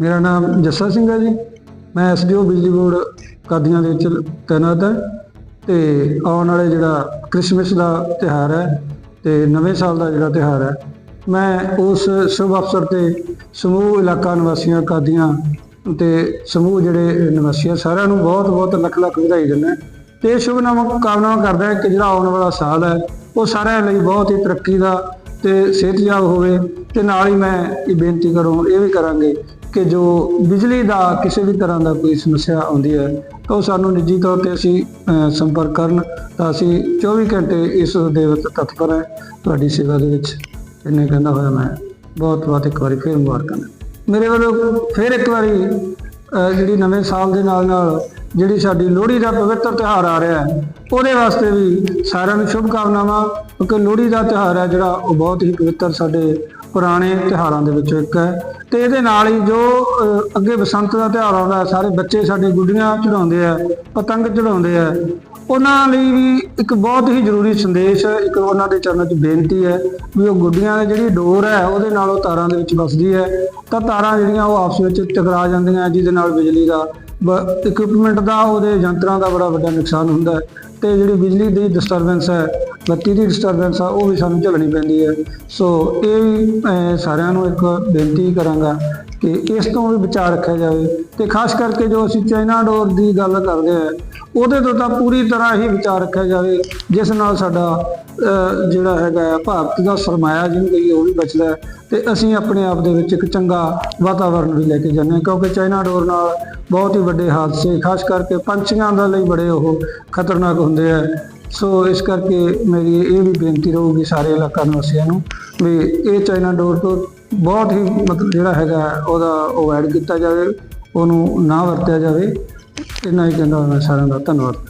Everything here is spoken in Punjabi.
ਮੇਰਾ ਨਾਮ ਜੱਸਾ ਸਿੰਘ ਹੈ ਜੀ। ਮੈਂ ਐਸਡੀਓ ਬਿਜਲੀ ਬੋਰਡ ਕਾਦੀਆਂ ਦੇ ਵਿੱਚ ਤੈਨਾਤ ਹਾਂ ਤੇ ਆਉਣ ਵਾਲੇ ਜਿਹੜਾ ਕ੍ਰਿਸਮਸ ਦਾ ਤਿਉਹਾਰ ਹੈ ਤੇ ਨਵੇਂ ਸਾਲ ਦਾ ਜਿਹੜਾ ਤਿਉਹਾਰ ਹੈ, ਮੈਂ ਉਸ ਸ਼ੁਭ ਅਵਸਰ ਤੇ ਸਮੂਹ ਇਲਾਕਾ ਨਿਵਾਸੀਆਂ ਕਾਦੀਆਂ ਤੇ ਸਮੂਹ ਜਿਹੜੇ ਨਿਵਾਸੀਆਂ ਸਾਰਿਆਂ ਨੂੰ ਬਹੁਤ ਬਹੁਤ ਲੱਖ ਲੱਖ ਵਧਾਈ ਦਿੰਦਾ ਤੇ ਇਹ ਸ਼ੁਭ ਨਾਮ ਕਾਮਨਾ ਕਰਦਾ ਹੈ ਕਿ ਜਿਹੜਾ ਆਉਣ ਵਾਲਾ ਸਾਲ ਹੈ, ਉਹ ਸਾਰਿਆਂ ਲਈ ਬਹੁਤ ਹੀ ਤਰੱਕੀ ਦਾ ਤੇ ਸਿਹਤਯਾਬ ਹੋਵੇ ਤੇ ਨਾਲ ਹੀ ਮੈਂ ਇਹ ਬੇਨਤੀ ਕਰੂੰ, ਇਹ ਵੀ ਕਰਾਂਗੇ ਕਿ ਜੋ ਬਿਜਲੀ ਦਾ ਕਿਸੇ ਵੀ ਤਰ੍ਹਾਂ ਦਾ ਕੋਈ ਸਮੱਸਿਆ ਆਉਂਦੀ ਹੈ, ਤਾਂ ਉਹ ਸਾਨੂੰ ਨਿੱਜੀ ਤੌਰ ਤੇ ਅਸੀਂ ਸੰਪਰਕ ਕਰਨ, ਤਾਂ ਅਸੀਂ 24 ਘੰਟੇ ਇਸ ਦੇ ਵਿੱਚ ਤਤਪਰ ਹੈ। ਤੁਹਾਡੀ ਸੇਵਾ ਦੇ ਵਿੱਚ ਇੰਨੇ ਕਹਿੰਦਾ ਹੋਇਆ ਮੈਂ, ਬਹੁਤ ਬਹੁਤ ਇੱਕ ਵਾਰੀ ਫੇਰ ਮੁਬਾਰਕਾਂ ਮੇਰੇ ਵੱਲੋਂ ਫੇਰ ਇੱਕ ਵਾਰੀ ਜਿਹੜੀ ਨਵੇਂ ਸਾਲ ਦੇ ਨਾਲ ਨਾਲ ਜਿਹੜੀ ਸਾਡੀ ਲੋਹੜੀ ਦਾ ਪਵਿੱਤਰ ਤਿਉਹਾਰ ਆ ਰਿਹਾ ਹੈ, ਉਹਦੇ ਵਾਸਤੇ ਵੀ ਸਾਰਿਆਂ ਨੂੰ ਸ਼ੁਭ ਕਾਮਨਾਵਾਂ ਕਿਉਂਕਿ ਲੋਹੜੀ ਦਾ ਤਿਉਹਾਰ ਹੈ ਜਿਹੜਾ ਉਹ ਬਹੁਤ ਹੀ ਪਵਿੱਤਰ ਸਾਡੇ ਪੁਰਾਣੇ ਤਿਉਹਾਰਾਂ ਦੇ ਵਿੱਚੋਂ ਇੱਕ ਹੈ ਤੇ ਇਹਦੇ ਨਾਲ ਹੀ ਜੋ ਅਹ, ਅੱਗੇ ਬਸੰਤ ਦਾ ਤਿਉਹਾਰ ਆਉਂਦਾ ਸਾਰੇ ਬੱਚੇ ਸਾਡੇ ਗੁੱਡੀਆਂ ਚੜਾਉਂਦੇ ਆ ਪਤੰਗ ਚੜਾਉਂਦੇ ਆ ਉਹਨਾਂ ਲਈ ਵੀ ਇੱਕ ਬਹੁਤ ਹੀ ਜ਼ਰੂਰੀ ਸੰਦੇਸ਼ ਇੱਕ ਉਹਨਾਂ ਦੇ ਚਰਨਾਂ 'ਚ ਬੇਨਤੀ ਹੈ ਵੀ ਉਹ ਗੁੱਡੀਆਂ ਦੀ ਜਿਹੜੀ ਡੋਰ ਹੈ ਉਹਦੇ ਨਾਲ ਉਹ ਤਾਰਾਂ ਦੇ ਵਿੱਚ ਵੱਸਦੀ ਹੈ ਤਾਂ ਤਾਰਾਂ ਜਿਹੜੀਆਂ ਉਹ ਆਪਸ ਵਿੱਚ ਟਕਰਾ ਜਾਂਦੀਆਂ ਜਿਹਦੇ ਨਾਲ ਬਿਜਲੀ ਦਾ ਇਕਵਿਪਮੈਂਟ ਦਾ ਉਹਦੇ ਯੰਤਰਾਂ ਦਾ ਬੜਾ ਵੱਡਾ ਨੁਕਸਾਨ ਹੁੰਦਾ ਹੈ ਤੇ ਜਿਹੜੀ ਬਿਜਲੀ ਦੀ ਡਿਸਟਰਬੈਂਸ ਹੈ ਬੱਤੀ ਦੀ ਡਿਸਟਰਬੈਂਸ ਆ ਉਹ ਵੀ ਸਾਨੂੰ ਝੱਲਣੀ ਪੈਂਦੀ ਹੈ। ਸੋ ਇਹ ਵੀ ਅਹ, ਸਾਰਿਆਂ ਨੂੰ ਇੱਕ ਬੇਨਤੀ ਕਰਾਂਗਾ ਕਿ ਇਸ ਤੋਂ ਵੀ ਵਿਚਾਰ ਰੱਖਿਆ ਜਾਵੇ ਤੇ ਖਾਸ ਕਰਕੇ ਜੋ ਅਸੀਂ ਚਾਈਨਾ ਡੋਰ ਦੀ ਗੱਲ ਕਰਦੇ ਆ ਉਹਦੇ ਤੋਂ ਤਾਂ ਪੂਰੀ ਤਰ੍ਹਾਂ ਹੀ ਵਿਚਾਰ ਰੱਖਿਆ ਜਾਵੇ ਜਿਸ ਨਾਲ ਸਾਡਾ ਜਿਹੜਾ ਹੈਗਾ ਭਾਰਤ ਦਾ ਸਰਮਾਇਆ ਜਿਹਨੂੰ ਕਹੀਏ ਉਹ ਵੀ ਬਚਦਾ ਹੈ। ਤੇ ਅਸੀਂ ਆਪਣੇ ਆਪ ਦੇ ਵਿੱਚ ਇੱਕ ਚੰਗਾ ਵਾਤਾਵਰਣ ਵੀ ਲੈ ਕੇ ਜਾਂਦੇ ਹਾਂ ਕਿਉਂਕਿ ਚਾਈਨਾ ਡੋਰ ਨਾਲ ਬਹੁਤ ਹੀ ਵੱਡੇ ਹਾਦਸੇ ਖਾਸ ਕਰਕੇ ਪੰਛੀਆਂ ਦੇ ਲਈ ਬੜੇ ਉਹ ਖਤਰਨਾਕ ਹੁੰਦੇ ਆ। ਸੋ ਇਸ ਕਰਕੇ ਮੇਰੀ ਇਹ ਵੀ ਬੇਨਤੀ ਰਹੂਗੀ ਸਾਰੇ ਇਲਾਕਾ ਨਿਵਾਸੀਆਂ ਨੂੰ ਵੀ ਇਹ ਚਾਈਨਾ ਡੋਰ ਤੋਂ ਬਹੁਤ ਹੀ ਮਤਲਬ ਜਿਹੜਾ ਹੈਗਾ ਉਹਦਾ ਅਵੋਇਡ ਕੀਤਾ ਜਾਵੇ, ਉਹਨੂੰ ਨਾ ਵਰਤਿਆ ਜਾਵੇ। ਇੰਨਾ ਹੀ ਕਹਿੰਦਾ ਮੈਂ ਸਾਰਿਆਂ ਦਾ ਧੰਨਵਾਦ।